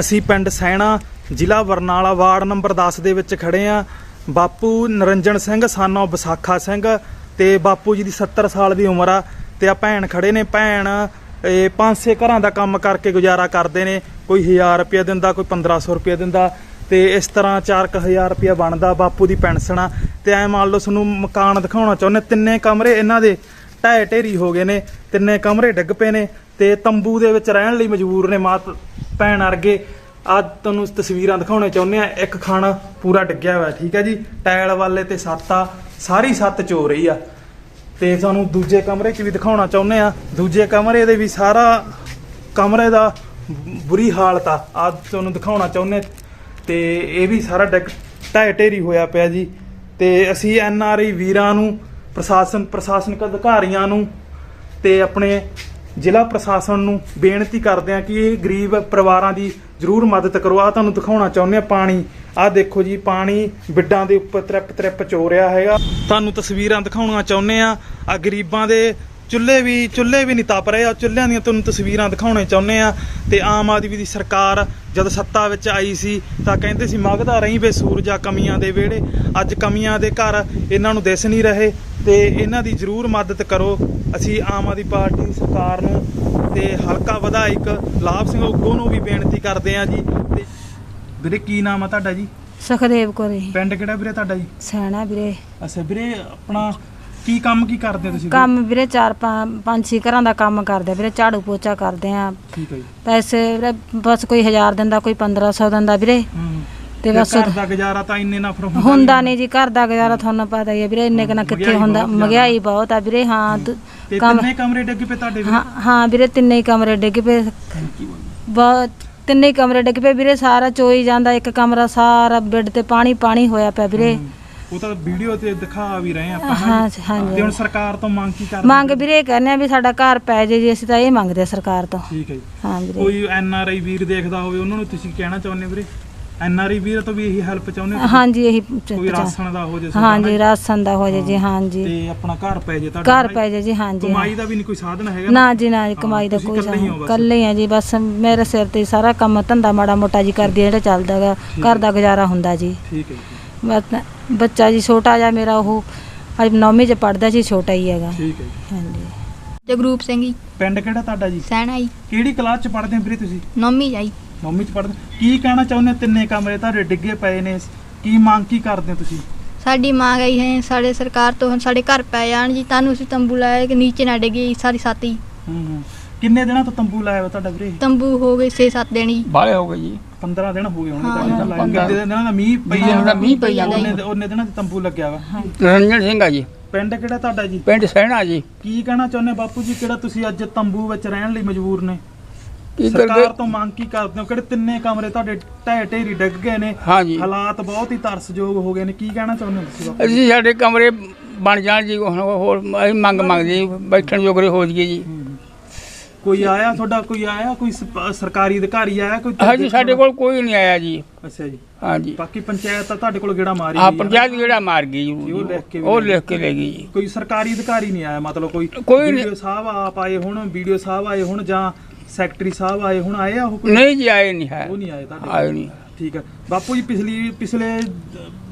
ਅਸੀਂ ਪਿੰਡ ਸੈਣਾ ਜ਼ਿਲ੍ਹਾ ਬਰਨਾਲਾ ਵਾਰਡ ਨੰਬਰ 10 ਦੇ ਵਿੱਚ ਖੜੇ ਆ ਬਾਪੂ ਨਰਿੰਜਨ ਸਿੰਘ ਸਾਨੋ ਵਿਸਾਖਾ ਸਿੰਘ ਤੇ ਬਾਪੂ ਜੀ ਦੀ 70 ਸਾਲ ਦੀ ਉਮਰ ਆ ਤੇ ਆ ਭੈਣ ਖੜੇ ਨੇ। ਭੈਣ ਇਹ ਪੰਜ ਛੇ ਘਰਾਂ ਦਾ ਕੰਮ ਕਰਕੇ ਗੁਜ਼ਾਰਾ ਕਰਦੇ ਨੇ। ਕੋਈ 1000 ਰੁਪਏ ਦਿੰਦਾ, ਕੋਈ 1500 ਰੁਪਏ ਦਿੰਦਾ ਤੇ ਇਸ ਤਰ੍ਹਾਂ 4000 ਰੁਪਏ ਬਣਦਾ ਬਾਪੂ ਦੀ ਪੈਨਸ਼ਨ ਆ ਤੇ ਐ ਮੰਨ ਲਓ ਤੁਹਾਨੂੰ ਮਕਾਨ ਦਿਖਾਉਣਾ ਚਾਹੁੰਦੇ, ਤਿੰਨੇ ਕਮਰੇ ਇਹਨਾਂ ਦੇ ਢਹਿ ਢੇਰੀ ਹੋ ਗਏ ਨੇ, ਤਿੰਨੇ ਕਮਰੇ ਡਿੱਗ ਪਏ ਨੇ ਤੇ ਤੰਬੂ ਦੇ ਵਿੱਚ ਰਹਿਣ ਲਈ ਮਜਬੂਰ ਨੇ ਮਾਤ ਭੈਣ ਅਰਗੇ ਅੱਜ ਤੁਹਾਨੂੰ ਤਸਵੀਰਾਂ ਦਿਖਾਉਣੇ ਚਾਹੁੰਦੇ ਆ ਇੱਕ ਖਾਣਾ ਪੂਰਾ ਡਿੱਗਿਆ ਹੋਇਆ, ਠੀਕ ਹੈ ਜੀ? ਟਾਇਲ ਵਾਲੇ ਤੇ ਸੱਤ ਆ, ਸਾਰੀ ਸੱਤ ਚੋ ਰਹੀ ਆ। ਤੇ ਤੁਹਾਨੂੰ ਦੂਜੇ ਕਮਰੇ 'ਚ ਵੀ ਦਿਖਾਉਣਾ ਚਾਹੁੰਦੇ ਆ ਦੂਜੇ ਕਮਰੇ ਦੇ ਵੀ ਸਾਰਾ ਕਮਰੇ ਦਾ ਬੁਰੀ ਹਾਲਤ ਆ। ਅੱਜ ਤੁਹਾਨੂੰ ਦਿਖਾਉਣਾ ਚਾਹੁੰਦੇ ਤੇ ਇਹ ਵੀ ਸਾਰਾ ਡਿੱਗ, ਢਹਿ ਢੇਰੀ ਹੋਇਆ ਪਿਆ ਜੀ। ਤੇ ਅਸੀਂ ਐਨ ਆਰ ਆਈ ਵੀਰਾਂ ਨੂੰ, ਪ੍ਰਸ਼ਾਸਨ, ਪ੍ਰਸ਼ਾਸਨਿਕ ਅਧਿਕਾਰੀਆਂ ਨੂੰ ਤੇ ਆਪਣੇ ਜ਼ਿਲ੍ਹਾ ਪ੍ਰਸ਼ਾਸਨ ਨੂੰ ਬੇਨਤੀ ਕਰਦੇ ਆ ਕਿ ਇਹ ਗਰੀਬ ਪਰਿਵਾਰਾਂ ਦੀ ਜ਼ਰੂਰ ਮਦਦ ਕਰੋ। ਆ ਤੁਹਾਨੂੰ ਦਿਖਾਉਣਾ ਚਾਹੁੰਦੇ ਆ ਪਾਣੀ। ਆ ਦੇਖੋ ਜੀ, ਪਾਣੀ ਬਿੱਡਾਂ ਦੇ ਉੱਪਰ ਤ੍ਰਿਪ ਤ੍ਰਿਪ ਚੋ ਰਿਹਾ ਹੈਗਾ। ਤੁਹਾਨੂੰ ਤਸਵੀਰਾਂ ਦਿਖਾਉਣਾ ਚਾਹੁੰਦੇ ਆ ਆ ਗਰੀਬਾਂ ਦੇ ਚੁੱਲ੍ਹੇ ਵੀ ਚੁੱਲ੍ਹੇ ਵੀ ਨਹੀਂ ਤਪ ਰਹੇ। ਆ ਚੁੱਲ੍ਹਿਆਂ ਦੀਆਂ ਤੁਹਾਨੂੰ ਤਸਵੀਰਾਂ ਦਿਖਾਉਣੇ ਚਾਹੁੰਦੇ ਆ ਤੇ ਆਮ ਆਦਮੀ ਦੀ ਸਰਕਾਰ ਜਦ ਸੱਤਾ ਵਿੱਚ ਆਈ ਸੀ ਤਾਂ ਕਹਿੰਦੇ ਸੀ ਮੰਗਦਾ ਰਹੀ ਵੇ ਸੂਰਜਾ ਕਮੀਆਂ ਦੇ ਵਿਹੜੇ। ਅੱਜ ਕਮੀਆਂ ਦੇ ਘਰ ਇਹਨਾਂ ਨੂੰ ਦਿਸ ਨਹੀਂ ਰਹੇ ਤੇ ਇਹਨਾਂ ਦੀ ਜ਼ਰੂਰ ਮਦਦ ਕਰੋ। ਅਸੀਂ ਆਮ ਆਦਮੀ ਪਾਰਟੀ ਦੀ ਸਰਕਾਰ ਨੂੰ ਤੇ ਹਲਕਾ ਵਿਧਾਇਕ ਲਾਭ ਸਿੰਘ ਉਗੋ ਨੂੰ ਵੀ ਬੇਨਤੀ ਕਰਦੇ ਆ ਜੀ। ਤੇ ਵੀਰੇ ਕੀ ਨਾਮ ਆ ਤੁਹਾਡਾ ਜੀ? ਸੁਖਦੇਵ ਕੋਰੇ ਪਿੰਡ ਕਿਹੜਾ ਵੀਰੇ ਤੁਹਾਡਾ ਜੀ? ਸੈਣਾ ਵੀਰੇ। ਅੱਛਾ ਵੀਰੇ ਆਪਣਾ ਕੀ ਕੰਮ ਕੀ ਕਰਦੇ ਤੁਸੀਂ? ਕੰਮ ਵੀਰੇ ਚਾਰ ਪੰਜ ਛੇ ਘਰਾਂ ਦਾ ਕੰਮ ਕਰਦੇ ਆ ਵੀਰੇ ਝਾੜੂ ਪੋਚਾ ਕਰਦੇ ਆ। ਠੀਕ ਹੈ ਜੀ। ਪੈਸੇ ਵੀਰੇ ਬਸ ਕੋਈ 1000 ਦਿੰਦਾ ਕੋਈ 1500 ਦਿੰਦਾ ਵੀਰੇ। ਤੇ ਬਸ ਘਰ ਦਾ ਗੁਜ਼ਾਰਾ ਤਾਂ ਇੰਨੇ ਨਾਲ ਫਿਰ ਹੁੰਦਾ ਨਹੀਂ। ਜੀ ਘਰ ਦਾ ਗੁਜ਼ਾਰਾ ਤੁਹਾਨੂੰ ਪਤਾ ਹੀ ਹੈ ਵੀਰੇ ਇੰਨੇ ਕਨਾ ਕਿੱਥੇ ਹੁੰਦਾ। ਮਹਿੰਗਾਈ ਬਹੁਤ ਆ ਵੀਰੇ ਹਾਂ ਤੇ ਕੰਮ ਤਿੰਨੇ ਕਮਰੇ ਡਿੱਗ ਪਏ ਤੁਹਾਡੇ ਵੀਰੇ ਹਾਂ ਹਾਂ ਵੀਰੇ ਤਿੰਨੇ ਹੀ ਕਮਰੇ ਡਿੱਗ ਪਏ। ਬਹੁਤ ਤਿੰਨੇ ਹੀ ਕਮਰੇ ਡਿੱਗ ਪਏ। ਵੀਰੇ ਸਾਰਾ ਚੋਈ ਜਾਂਦਾ ਇੱਕ ਕਮਰਾ ਸਾਰਾ ਬੈੱਡ ਤੇ ਪਾਣੀ ਪਾਣੀ ਹੋਇਆ ਪਿਆ ਵੀਰੇ। ਹੂੰ। ਉਹ ਤਾਂ ਵੀਡੀਓ ਤੇ ਦਿਖਾ ਵੀ ਰਹੇ ਆਪਾਂ ਨਾ। ਹਾਂ ਜੀ। ਹਾਂਜੀ। ਤੇ ਹੁਣ ਸਰਕਾਰ ਤੋਂ ਮੰਗ ਕੀ ਕਰਦੇ? ਮੰਗ ਵੀਰੇ ਇਹ ਕਹਿੰਦੇ ਆ ਵੀ ਸਾਡਾ ਘਰ ਪੈ ਜੇ ਜੀ ਅਸੀਂ ਤਾਂ ਇਹ ਮੰਗਦੇ ਆ ਸਰਕਾਰ ਤੋਂ। ਠੀਕ ਹੈ ਜੀ। ਹਾਂ ਵੀਰੇ। ਕੋਈ ਐਨ ਆਰ ਆਈ ਵੀਰ ਦੇਖਦਾ ਹੋਵੇ ਉਹਨਾਂ ਨੂੰ ਤੁਸੀਂ ਕਹਿਣਾ ਚਾਹੁੰਦੇ ਵੀਰੇ? ਐਨ ਆਰ ਆਈ ਵੀਰ ਤੋਂ ਵੀ ਇਹੀ ਹੈਲਪ ਚਾਹੁੰਦੇ ਹੋ ਹਾਂਜੀ ਇਹੀ ਕੋਈ ਰਾਸ਼ਨ ਦਾ ਹੋ ਜੇ ਹਾਂਜੀ ਰਾਸ਼ਨ ਦਾ ਹੋ ਜੇ ਜੀ ਹਾਂਜੀ। ਤੇ ਆਪਣਾ ਘਰ ਪੈ ਜੇ ਤੁਹਾਡਾ ਘਰ ਪੈ ਜੇ ਜੀ ਹਾਂਜੀ ਕਮਾਈ ਦਾ ਵੀ ਨਹੀਂ ਕੋਈ ਸਾਧਨ ਹੈਗਾ ਨਾ? ਜੀ ਨਾ ਜੀ, ਕਮਾਈ ਦਾ ਕੋਈ ਇਕੱਲੇ ਸਾਧਨ ਬਸ। ਕੱਲੇ ਆ ਜੀ ਬਸ ਮੇਰੇ ਸਿਰ ਤੇ ਸਾਰਾ ਕੰਮ ਧੰਦਾ ਮਾੜਾ ਮੋਟਾ ਜੀ ਕਰਦੀ ਆ ਜਿਹੜਾ ਚੱਲਦਾਗਾ ਘਰ ਦਾ ਗੁਜ਼ਾਰਾ ਹੁੰਦਾ ਜੀ। ਠੀਕ ਹੈ ਜੀ। ਬਸ ਬੱਚਾ ਜੀ ਛੋਟਾ ਜਿਹਾ ਮੇਰਾ ਉਹ ਅੱਜ ਨੌਵੀਂ ਚ ਪੜਦਾ ਜੀ ਛੋਟਾ ਹੀ ਹੈਗਾ। ਠੀਕ ਹੈ ਜੀ। ਹਾਂਜੀ। ਜਗਰੂਪ ਸਿੰਘ ਜੀ। ਪਿੰਡ ਕਿਹੜਾ ਤੁਹਾਡਾ ਜੀ? ਸੈਣਾ ਜੀ। ਕਿਹੜੀ ਕਲਾਸ ਚ ਪੜ੍ਹਦੇ ਹੋ ਵੀਰੇ ਤੁਸੀਂ? ਨੌਮੀ ਜਾਈ ਮੰਮੀ ਚ ਪੜ੍ਹਦੇ ਕੀ ਕਹਿਣਾ ਚਾਹੁੰਦੇ ਹੋ? ਤਿੰਨੇ ਕਮਰੇ ਤੁਹਾਡੇ ਡਿੱਗੇ ਪਏ ਨੇ? ਕੀ ਮੰਗ ਕੀ ਕਰਦੇ ਹੋ ਤੁਸੀਂ? ਸਾਡੀ ਮੰਗ ਆਈ ਹੈ ਸਾਡੇ ਸਰਕਾਰ ਤੋਂ ਹੁਣ ਸਾਡੇ ਘਰ ਪੈ ਜਾਣ ਜੀ ਤੁਹਾਨੂੰ ਅਸੀਂ ਤੰਬੂ ਲਾਇਆ ਕਿ ਨੀਚੇ ਨਾ ਡਿੱਗੇ ਸਾਰੀ ਸਾਤੀ। ਹੂੰ ਹੂੰ। ਕਿੰਨੇ ਦਿਨਾਂ ਤੋਂ ਤੰਬੂ ਲਾਇਆ ਵਾ ਤੁਹਾਡਾ ਵੀਰੇ? ਤੰਬੂ ਹੋ ਗਏ 6-7 ਦਿਨ ਜੀ। ਬਾਲੇ ਹੋ ਗਏ ਜੀ। 15 ਦਿਨ ਹੋ ਗਏ ਹੋਣੇ ਹਾਂ, ਤਾਂ ਲਾਇਆ ਪੰਦਰਾਂ। ਕਿੰਨੇ ਦਿਨਾਂ ਦਾ ਮੀਂਹ ਪਈ ਮੀਂਹ ਜਾਂਦਾ? ਮੀਂਹ ਪਈ ਜਾਂਦਾ ਉਹਨੇ ਉਹਨੇ ਦਿਨਾਂ ਤੇ ਤੰਬੂ ਲੱਗਿਆ ਵਾ। ਰੰਜਨ ਸਿੰਘ ਆ ਜੀ। ਪਿੰਡ ਕਿਹੜਾ ਤੁਹਾਡਾ ਜੀ? ਪਿੰਡ ਸਹਿਣਾ ਜੀ। ਕੀ ਕਹਿਣਾ ਚਾਹੁੰਦੇ ਬਾਪੂ ਜੀ? ਕਿਹੜਾ ਤੁਸੀਂ ਅੱਜ ਤੰਬੂ ਵਿੱਚ ਰਹਿਣ ਲਈ ਮਜਬੂਰ ਨੇ? ਕੀ ਸਰਕਾਰ ਤੋਂ ਮੰਗ ਕੀ ਕਰਦੇ ਹੋ? ਕਿਹੜੇ ਤਿੰਨੇ ਕਮਰੇ ਤੁਹਾਡੇ ਢਹਿ ਢੇਰੀ ਡਿੱਗ ਗਏ ਨੇ? ਹਾਂ ਜੀ ਹਾਲਾਤ ਬਹੁਤ ਹੀ ਤਰਸਯੋਗ ਹੋ ਗਏ ਨੇ। ਕੀ ਕਹਿਣਾ ਚਾਹੁੰਦੇ ਹੋ ਤੁਸੀਂ ਅਸੀਂ ਸਾਡੇ ਕਮਰੇ ਬਣ ਜਾਣ ਜੀ ਹੁਣ ਹੋਰ ਅਸੀਂ ਮੰਗ ਮੰਗਦੇ ਜੀ ਬੈਠਣ ਜੋਗਰੇ ਹੋ ਜਾਈਏ ਜੀ। ਕੋਈ ਆਇਆ ਤੁਹਾਡਾ ਕੋਈ ਆਇਆ? ਕੋਈ ਸਰਕਾਰੀ ਅਧਿਕਾਰੀ ਆਇਆ? ਕੋਈ ਹਾਂਜੀ ਸਾਡੇ ਕੋਲ? ਕੋਈ ਨਹੀਂ ਆਇਆ ਜੀ। ਅੱਛਾ ਜੀ। ਹਾਂ ਜੀ ਬਾਕੀ ਪੰਚਾਇਤ ਤਾਂ ਤੁਹਾਡੇ ਕੋਲ ਗੇੜਾ ਮਾਰੀ ਆ ਗਈ। ਪੰਚਾਇਤ ਜਿਹੜਾ ਮਾਰ ਗਈ ਜੀ। ਉਹ ਲਿਖ ਕੇ ਵੀ ਉਹ ਲੈ ਲਿਖ ਕੇ ਲੈ ਗਈ ਜੀ। ਕੋਈ ਸਰਕਾਰੀ ਅਧਿਕਾਰੀ ਨਹੀਂ ਆਇਆ? ਮਤਲਬ ਕੋਈ ਕੋਈ ਨਹੀਂ। ਵੀਡੀਓ ਸਾਹਿਬ ਆਪ ਆਏ ਹੁਣ ਵੀਡੀਓ ਸਾਹਿਬ ਆਏ ਹੁਣ ਜਾਂ ਸੈਕਟਰੀ ਸਾਹਿਬ ਆਏ ਹੁਣ ਆਏ ਆ ਉਹ ਕੋਈ? ਨਹੀਂ ਜੀ ਆਏ ਨਹੀਂ ਹੈ। ਉਹ ਨਹੀਂ ਆਏ ਤੁਹਾਡੇ ਆਏ ਨਹੀਂ। ਠੀਕ ਹੈ ਬਾਪੂ ਜੀ ਪਿਛਲੀ ਪਿਛਲੇ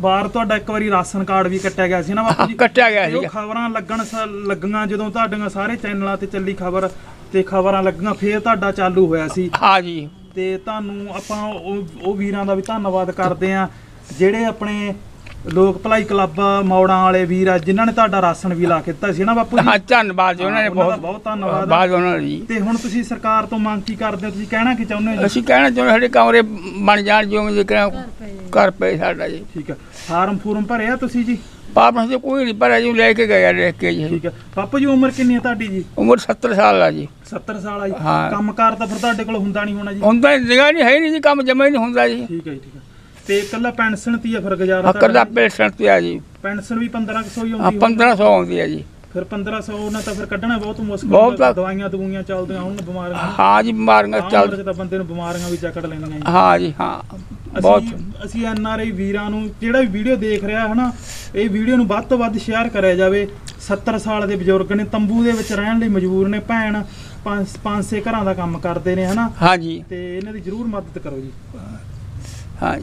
ਵਾਰ ਤੁਹਾਡਾ ਇੱਕ ਵਾਰੀ ਰਾਸ਼ਨ ਕਾਰਡ ਵੀ ਕੱਟਿਆ ਗਿਆ ਸੀ ਨਾ ਬਾਪੂ ਜੀ? ਕੱਟਿਆ ਗਿਆ ਸੀ ਖਬਰਾਂ ਲੱਗਣ ਸ- ਲੱਗੀਆਂ ਜਦੋਂ ਤੁਹਾਡੀਆਂ ਸਾਰੇ ਚੈਨਲਾਂ ਤੇ ਚੱਲੀ ਖਬਰ ਤੇ ਖਬਰਾਂ ਲੱਗੀਆਂ ਫੇਰ ਤੁਹਾਡਾ ਚਾਲੂ ਹੋਇਆ ਸੀ। ਹਾਂ ਜੀ। ਤੇ ਤੁਹਾਨੂੰ ਆਪਾਂ ਉਹ ਉਹ ਵੀਰਾਂ ਦਾ ਵੀ ਧੰਨਵਾਦ ਕਰਦੇ ਆ ਜਿਹੜੇ ਆਪਣੇ ਲੋਕ ਭਲਾਈ ਕਲੱਬ ਮੌੜਾਂ ਵਾਲੇ ਵੀਰ ਆ ਜਿਨ੍ਹਾਂ ਨੇ ਤੁਹਾਡਾ ਰਾਸ਼ਨ ਵੀ ਲਾ ਕੇ ਦਿੱਤਾ ਸੀ ਨਾ ਬਾਪੂ ਜੀ? ਹਾਂ ਧੰਨਵਾਦ ਜੀ ਉਹਨਾਂ ਨੇ ਬਹੁਤ ਬਹੁਤ ਧੰਨਵਾਦ। ਬਾਦ ਉਹਨਾਂ ਜੀ। ਤੇ ਹੁਣ ਤੁਸੀਂ ਸਰਕਾਰ ਤੋਂ ਮੰਗ ਕੀ ਕਰਦੇ ਹੋ? ਤੁਸੀਂ ਕਹਿਣਾ ਕੀ ਚਾਹੁੰਦੇ ਹੋ ਜੀ? ਅਸੀਂ ਕਹਿਣਾ ਚਾਹੁੰਦੇ ਸਾਡੇ ਕਮਰੇ ਬਣ ਜਾਣ ਜਿਵੇਂ ਜੇ। ਘਰ ਪਏ ਸਾਡਾ ਜੀ। ਠੀਕ ਹੈ ਫਾਰਮ ਫੂਰਮ ਭਰਿਆ ਤੁਸੀਂ ਜੀ? ਪਾਪਾ ਸੇ ਕੋਈ ਨਹੀਂ ਪਰ ਜੀ ਲੈ ਕੇ ਗਿਆ ਦੇਖ ਕੇ ਜੀ। ਠੀਕ ਹੈ ਬਾਪੂ ਜੀ ਉਮਰ ਕਿੰਨੀ ਹੈ ਤੁਹਾਡੀ ਜੀ? ਉਮਰ 70 ਸਾਲ ਆ ਜੀ। 70 ਸਾਲ ਆ ਜੀ। ਹਾਂ। ਕੰਮਕਾਰ ਤਾਂ ਫਿਰ ਤੁਹਾਡੇ ਕੋਲ ਹੁੰਦਾ ਨਹੀਂ ਹੋਣਾ ਜੀ। ਹੁਣ ਤਾਂ ਨਿਗਾਹ ਨਹੀਂ ਹੈ ਨਹੀਂ ਜੀ ਕੰਮ ਜਮਾ ਹੀ ਨਹੀਂ ਹੁੰਦਾ ਜੀ। ਠੀਕ ਹੈ ਜੀ ਠੀਕ ਹੈ ਤੇ ਇਕੱਲਾ ਪੈਨਸ਼ਨ ਤੀ ਆ ਫਿਰ ਗੁਜ਼ਾਰਾ ਦਾ ਤੁਹਾਡਾ? ਪੇਸ਼ੈਂਟ ਤੇ ਆ ਜੀ। ਪੈਨਸ਼ਨ ਵੀ 1500 ਹੀ ਆ ਆਉਂਦੀ 1500 ਆਉਂਦੀ ਹੈ ਜੀ। ਫਿਰ 1500 ਉਹਨਾਂ ਤਾਂ ਫਿਰ ਕੱਢਣਾ ਬਹੁਤ ਮੁਸ਼ਕਲ ਬਹੁਤ ਹੁੰਦਾ। ਆ। ਦਵਾਈਆਂ ਦਵਾਈਆਂ ਚੱਲਦੀਆਂ ਹੁਣ ਬਿਮਾਰੀਆਂ ਹਾਂ ਜੀ ਬਿਮਾਰੀਆਂ ਆਮ ਚੱਲ 'ਚ ਤਾਂ ਬੰਦੇ ਨੂੰ ਬਿਮਾਰੀਆਂ ਵੀ ਜਕੜ ਲੈਂਦੀਆਂ ਜੀ। ਹਾਂ ਜੀ ਹਾਂ ਬਹੁਤ। ਅਸੀਂ ਅਸੀਂ ਐਨ ਆਰ ਆਈ ਵੀਰਾਂ ਨੂੰ ਜਿਹੜਾ ਵੀ ਵੀਡੀਓ ਦੇਖ ਰਿਹਾ ਹੈ ਨਾ ਇਹ ਵੀਡੀਓ ਨੂੰ ਵੱਧ ਤੋਂ ਵੱਧ ਸ਼ੇਅਰ ਕਰਿਆ ਜਾਵੇ। 70 ਸਾਲ ਦੇ ਬਜ਼ੁਰਗ ਨੇ ਤੰਬੂ ਦੇ ਵਿੱਚ ਰਹਿਣ ਲਈ ਮਜਬੂਰ ਨੇ ਭੈਣ ਪੰਜ ਪੰਜ ਛੇ ਘਰਾਂ ਦਾ ਕੰਮ ਕਰਦੇ ਨੇ ਹਨਾ ਹਾਂਜੀ ਤੇ ਇਹਨਾਂ ਦੀ ਜ਼ਰੂਰ ਮਦਦ ਕਰੋ ਜੀ। ਹਾਂਜੀ